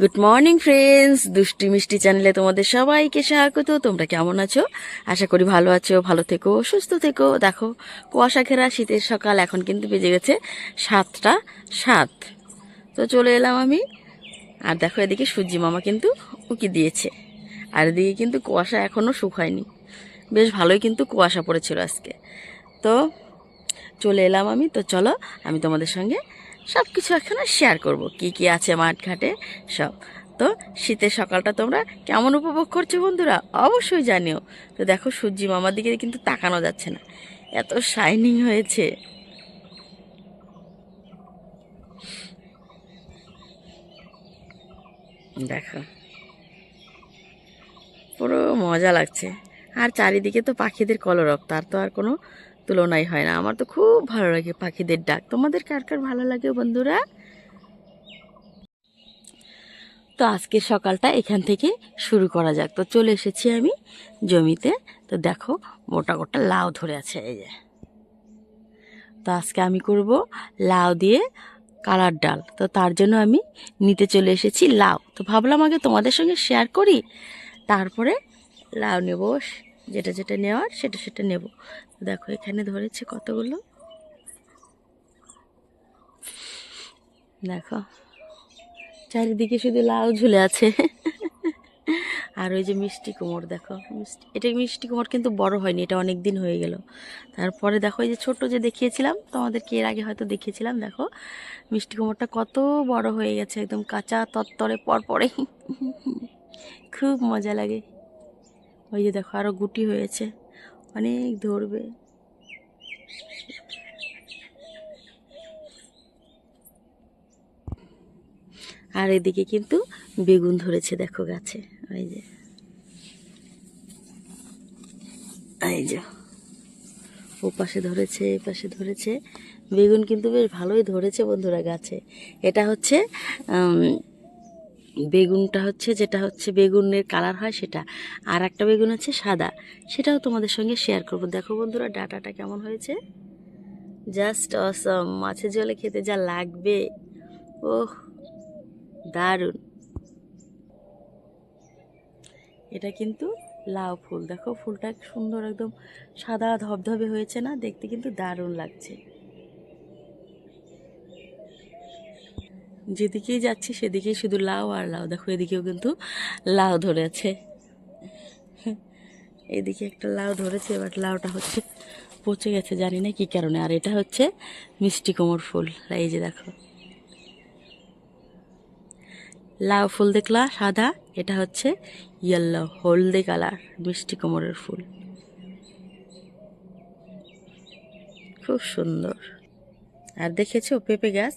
Good morning friends দুষ্টি মিষ্টি চ্যানেলে তোমাদের সবাইকে স্বাগত। তোমরা কেমন আছো? আশা করি ভালো আছো, ভালো থেকো, সুস্থ থেকো। দেখো, কুয়াশা ঘেরা শীতের সকাল এখন কিন্তু বেজে গেছে সাতটা সাত। তো চলে এলাম আমি। আর দেখো, এদিকে সূর্যি মামা কিন্তু উকি দিয়েছে। আর এদিকে কিন্তু কুয়াশা এখনও শুকায়নি। বেশ ভালোই কিন্তু কুয়াশা পড়েছিল আজকে। তো চলে এলাম আমি। তো চলো, আমি তোমাদের সঙ্গে সব কিছু এখানে শেয়ার করব। কি কি আছে মাঠঘাটে? সব। তো শীতের সকালটা তোমরা কেমন উপভোগ করছ বন্ধুরা? অবশ্যই জানিও। তো দেখো সূর্যি মামার দিকে কিন্তু তাকানো যাচ্ছে না। এত শাইনিং হয়েছে। দেখো। পুরো মজা লাগছে। আর চারিদিকে তো পাখিদের কলরব, তার তো আর কোনো তুলনাই হয় না। আমার তো খুব ভালো লাগে পাখিদের ডাক। তোমাদের কার কার ভালো লাগে বন্ধুরা? তো আজকে সকালটা এখান থেকে শুরু করা যাক। তো চলে এসেছি আমি জমিতে। তো দেখো, মোটা গোটা লাউ ধরে আছে এই যে। তো আজকে আমি করব লাউ দিয়ে কালার ডাল। তো তার জন্য আমি নিতে চলে এসেছি লাউ। তো ভাবলাম আগে তোমাদের সঙ্গে শেয়ার করি। তারপরে লাউ নেব। যেটা যেটা নেওয়ার সেটা সেটা নেব। দেখো, এখানে ধরেছে কতগুলো? দেখো, চারিদিকে শুধু লাউ ঝুলে আছে। আর ওই যে মিষ্টি কুমোর, দেখো, মিষ্টি, এটা মিষ্টি কুমোর কিন্তু বড় হয়নি, এটা অনেক দিন হয়ে গেল। তারপরে দেখো, এই যে ছোট যে দেখিয়েছিলাম, তোমাদেরকে এর আগে হয়তো দেখিয়েছিলাম, দেখো, মিষ্টি কুমোরটা কত বড় হয়ে গেছে, একদম কাঁচা তত্তরে পরপরে। খুব মজা লাগে। ওই যে দেখো আরও গুটি হয়েছে। অনেক ধরবে। আর এদিকে কিন্তু বেগুন ধরেছে দেখো গাছে। ওই যে। এই যে। ও পাশে ধরেছে এ পাশে ধরেছে। বেগুন কিন্তু বেশ ভালোই ধরেছে বন্ধুরা গাছে। এটা হচ্ছে বেগুনটা হচ্ছে, যেটা হচ্ছে বেগুনের কালার হয় সেটা। আর একটা বেগুন হচ্ছে সাদা, সেটাও তোমাদের সঙ্গে শেয়ার করব। দেখো বন্ধুরা, ডাটাটা কেমন হয়েছে? জাস্ট অসম মাছের জলে খেতে যা লাগবে। ওহ, দারুণ! এটা কিন্তু লাউ ফুল। দেখো ফুলটা সুন্দর একদম সাদা ধবধবে হয়েছে না? দেখতে কিন্তু দারুণ লাগছে। যেদিকেই যাচ্ছি সেদিকেই শুধু লাউ আর লাউ। দেখো, এদিকেও কিন্তু লাউ ধরে আছে। এদিকে একটা লাউ ধরেছে, এবার লাউটা হচ্ছে পচে গেছে, জানি না কি কারণে। আর এটা হচ্ছে মিষ্টি কোমর ফুল। এই যে দেখো। লাউ ফুল দেখলা, সাদা। এটা হচ্ছে ইয়েলো হলদে কালার মিষ্টি কোমরের ফুল। খুব সুন্দর। আর দেখেছ পেঁপে গাছ?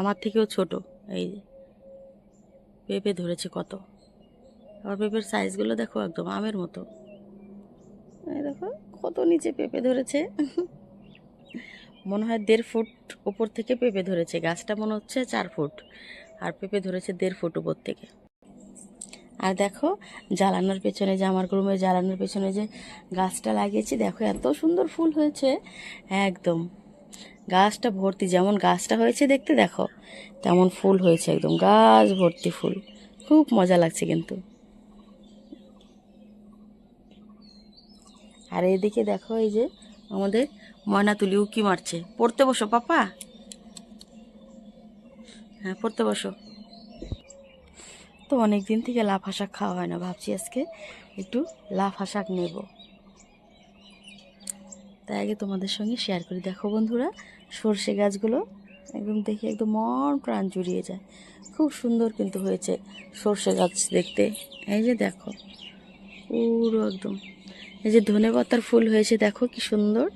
আমার থেকেও ছোট। এই যে। পেঁপে ধরেছে কত? আবার পেঁপের সাইজগুলো দেখো একদম আমের মতো। দেখো, কত নিচে পেঁপে ধরেছে। মনে হয় দেড় ফুট উপর থেকে পেঁপে ধরেছে। গাছটা মনে হচ্ছে চার ফুট। আর পেঁপে ধরেছে দেড় ফুট উপর থেকে। আর দেখো, জ্বালানোর পেছনে যে আমার রুমে জ্বালানোর পেছনে যে গাছটা লাগিয়েছি, দেখো এত সুন্দর ফুল হয়েছে। একদম। গাছটা ভর্তি, যেমন গাছটা হয়েছে দেখতে দেখো, তেমন ফুল হয়েছে একদম, গাছ ভর্তি ফুল। খুব মজা লাগছে কিন্তু। আর এদিকে দেখো এই যে আমাদের ময়না তুলি উকি মারছে। পড়তে বসো, পাপা। হ্যাঁ পড়তে বসো। তো অনেক দিন থেকে লাফা শাক খাওয়া হয় না, ভাবছি আজকে একটু লাফা শাক নেব। তাই আগে তোমাদের সঙ্গে শেয়ার করি। দেখো বন্ধুরা, সর্ষে গাছগুলো একদম দেখে একদম মন প্রাণ জুড়িয়ে যায়। খুব সুন্দর কিন্তু হয়েছে সর্ষে গাছ দেখতে। এই যে দেখো, পুরো একদম। এই যে ধনে পাতার ফুল হয়েছে, দেখো কি সুন্দর।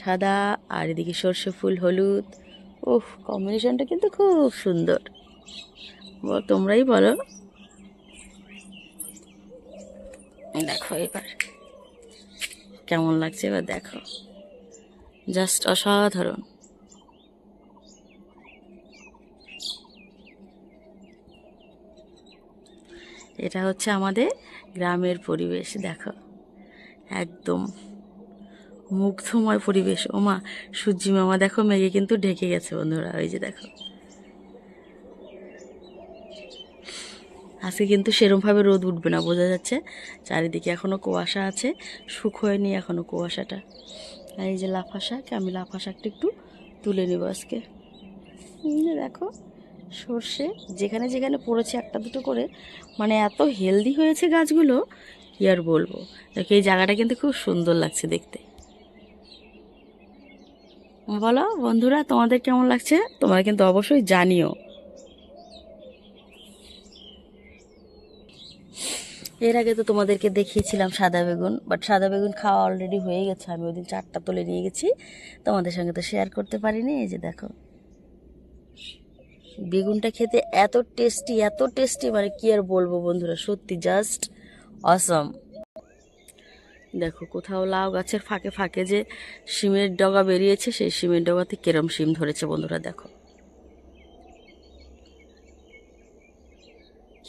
সাদা আর এদিকে সর্ষে ফুল, হলুদ। ওহ কম্বিনেশনটা কিন্তু খুব সুন্দর। তোমরাই বলো। দেখো এবার। কেমন লাগছে এবার দেখো। জাস্ট অসাধারণ। এটা হচ্ছে আমাদের গ্রামের পরিবেশ, দেখো। একদম মুগ্ধময় পরিবেশ। ওমা, সূর্যি মামা, দেখো মেঘে কিন্তু ঢেকে গেছে বন্ধুরা, ওই যে দেখো। আজকে কিন্তু সেরমভাবে রোদ উঠবে না, বোঝা যাচ্ছে। চারিদিকে এখনও কুয়াশা আছে শুক হয়নি এখনও কুয়াশাটা। আর এই যে লাফা শাক, আমি লাফা শাকটা একটু তুলে নেব আজকে। দেখো, সর্ষে, যেখানে যেখানে পড়েছে একটা দুটো করে মানে এত হেলদি হয়েছে গাছগুলো, কি আর বলব? দেখো, এই জায়গাটা কিন্তু খুব সুন্দর লাগছে দেখতে। বলো বন্ধুরা, তোমাদের কেমন লাগছে? তোমরা কিন্তু অবশ্যই জানিও। এর আগে তো তোমাদেরকে দেখিয়েছিলাম সাদা বেগুন বাট সাদা বেগুন খাওয়া অলরেডি হয়ে গেছে। আমি ওই দিন চারটা তুলে নিয়ে গেছি। তোমাদের সঙ্গে তো শেয়ার করতে পারিনি, এই যে দেখো। বেগুনটা খেতে এত টেস্টি এত টেস্টি মানে কি আর বলব বন্ধুরা, সত্যি জাস্ট অসম দেখো কোথাও লাউ গাছের ফাঁকে ফাঁকে যে শিমের ডগা বেরিয়েছে, সেই শিমের ডগাতে কেরম শিম ধরেছে বন্ধুরা, দেখো।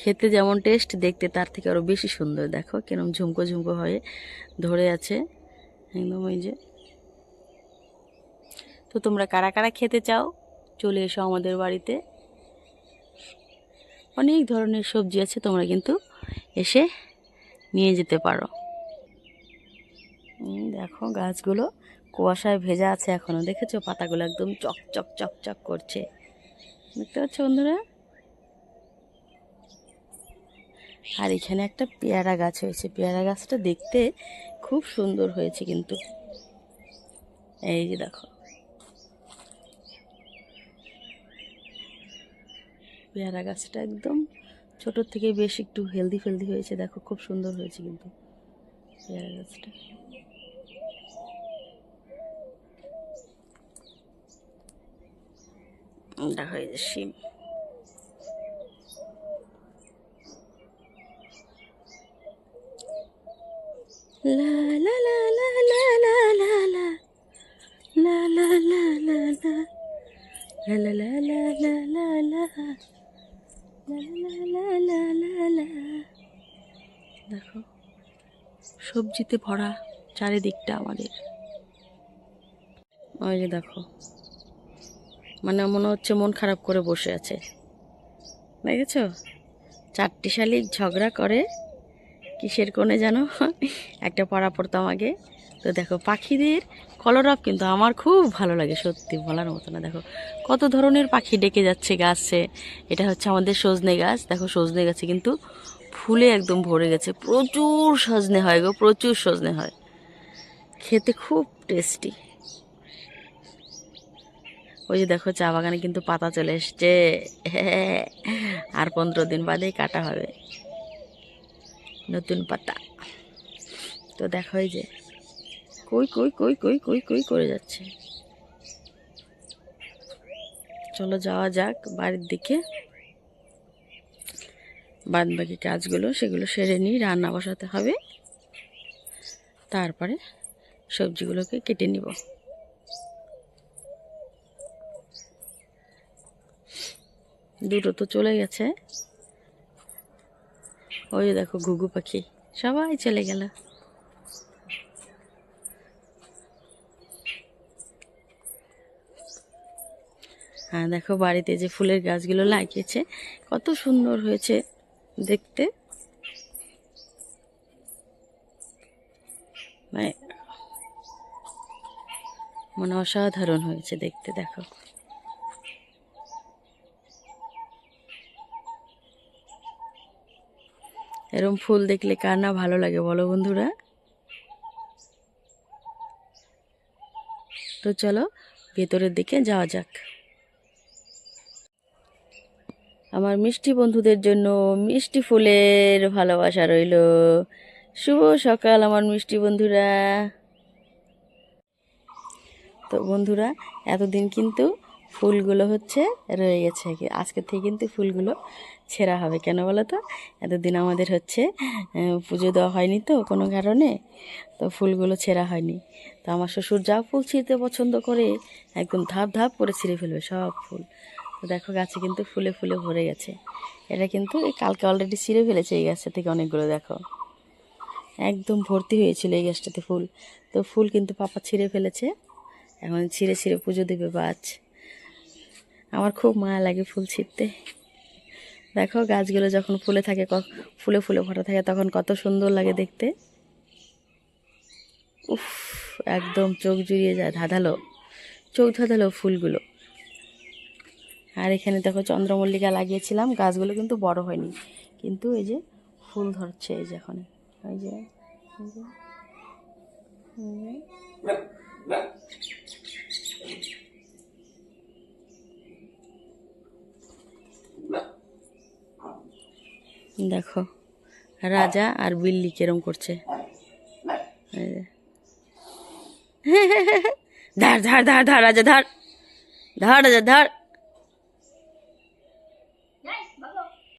খেতে যেমন টেস্ট দেখতে তার থেকে আরও বেশি সুন্দর। দেখো কেরম ঝুমকো ঝুমকো হয়ে ধরে আছে। একদম ওই যে। তো তোমরা কারা কারা খেতে চাও, চলে এসো আমাদের বাড়িতে। অনেক ধরনের সবজি আছে, তোমরা কিন্তু এসে নিয়ে যেতে পারো। দেখো গাছগুলো কুয়াশায় ভেজা আছে এখনও দেখেছ? পাতাগুলো একদম চক চক চক চক করছে। দেখতে পাচ্ছ বন্ধুরা? আর এখানে একটা পেয়ারা গাছ হয়েছে। পেয়ারা গাছটা দেখতে খুব সুন্দর হয়েছে কিন্তু। এই যে দেখো। পেয়ারা গাছটা একদম ছোটোর থেকে বেশ একটু হেলদি ফেলদি হয়েছে। দেখো, খুব সুন্দর হয়েছে কিন্তু পেয়ারা গাছটা। দেখো যে শিম। লা লা লা লা লা লা লা লা লা লা লা লা লা দেখো সবজিতে ভরা চারিদিকটা আমাদের ওই যে দেখো মানে মনে হচ্ছে মন খারাপ করে বসে আছে দেখেছ চারটি শালিক ঝগড়া করে কিসের কোণে জানো একটা পড়া পড়তাম আগে তো দেখো, পাখিদের কলরব কিন্তু আমার খুব ভালো লাগে, সত্যি বলার মতো না। দেখো, কত ধরনের পাখি ডেকে যাচ্ছে গাছে। এটা হচ্ছে আমাদের সজনে গাছ। দেখো, সজনে গাছে কিন্তু ফুলে একদম ভরে গেছে। প্রচুর সজনে হয় গো, প্রচুর সজনে হয়। খেতে খুব টেস্টি ওই যে দেখো, চা বাগানে কিন্তু পাতা চলে এসছে। আর পনেরো দিন বাদেই কাটা হবে। নতুন পাতা। তো দেখো এই যে কই কই কই কই কই কই করে যাচ্ছে। চলো যাওয়া যাক বাড়ির দিকে। বাদ বাকি কাজগুলো সেগুলো সেরে নিই রান্না বসাতে হবে। তারপরে সবজিগুলোকে কেটে নিব। দুটো তো চলে গেছে। ওই দেখো ঘুঘু পাখি। সবাই চলে গেল। হ্যাঁ দেখো বাড়িতে যে ফুলের গাছগুলো লাগিয়েছে, কত সুন্দর হয়েছে দেখতে। মানে অসাধারণ হয়েছে দেখতে, দেখো। এরম ফুল দেখলে কার না ভালো লাগে বলো বন্ধুরা? তো চলো, ভেতরের দিকে যাওয়া যাক। আমার মিষ্টি বন্ধুদের জন্য মিষ্টি ফুলের ভালোবাসা রইল। শুভ সকাল আমার মিষ্টি বন্ধুরা। তো বন্ধুরা, এতদিন কিন্তু ফুলগুলো হচ্ছে রয়ে গেছে। আজকে থেকে কিন্তু ফুলগুলো ছেঁড়া হবে। কেন বলো তো? এতদিন আমাদের হচ্ছে পুজো দেওয়া হয়নি তো কোনো কারণে, তো ফুলগুলো ছেঁড়া হয়নি। তো আমার শ্বশুর যা ফুল ছিঁড়তে পছন্দ করে, একদম ধাপ ধাপ করে ছিঁড়ে ফেলবে সব ফুল। তো দেখো, গাছে কিন্তু ফুলে ফুলে ভরে গেছে। এটা কিন্তু এই কালকে অলরেডি ছিঁড়ে ফেলেছে এই গাছটা থেকে অনেকগুলো, দেখো। একদম ভর্তি হয়েছিল এই গাছটাতে ফুল। তো ফুল কিন্তু পাপা ছিঁড়ে ফেলেছে। এখন ছিঁড়ে ছিঁড়ে পুজো দেবে বাজ। আমার খুব মায়া লাগে ফুল ছিঁড়তে। দেখো গাছগুলো যখন ফুলে থাকে ফুলে ফুলে ভরা থাকে, তখন কত সুন্দর লাগে দেখতে। উফ, একদম চোখ জুড়িয়ে যায় ধাঁধালো, চোখ ধাঁধালো ফুলগুলো। আর এখানে দেখো চন্দ্রমল্লিকা লাগিয়েছিলাম, গাছগুলো কিন্তু বড় হয়নি, কিন্তু এই যে ফুল ধরছে এই যে এখন। এই যে এই যে, এই যে। দেখো, রাজা আর বিল্লি কেরম করছে। ধার ধার ধার ধার, রাজা, ধার। ধার, রাজা, ধার।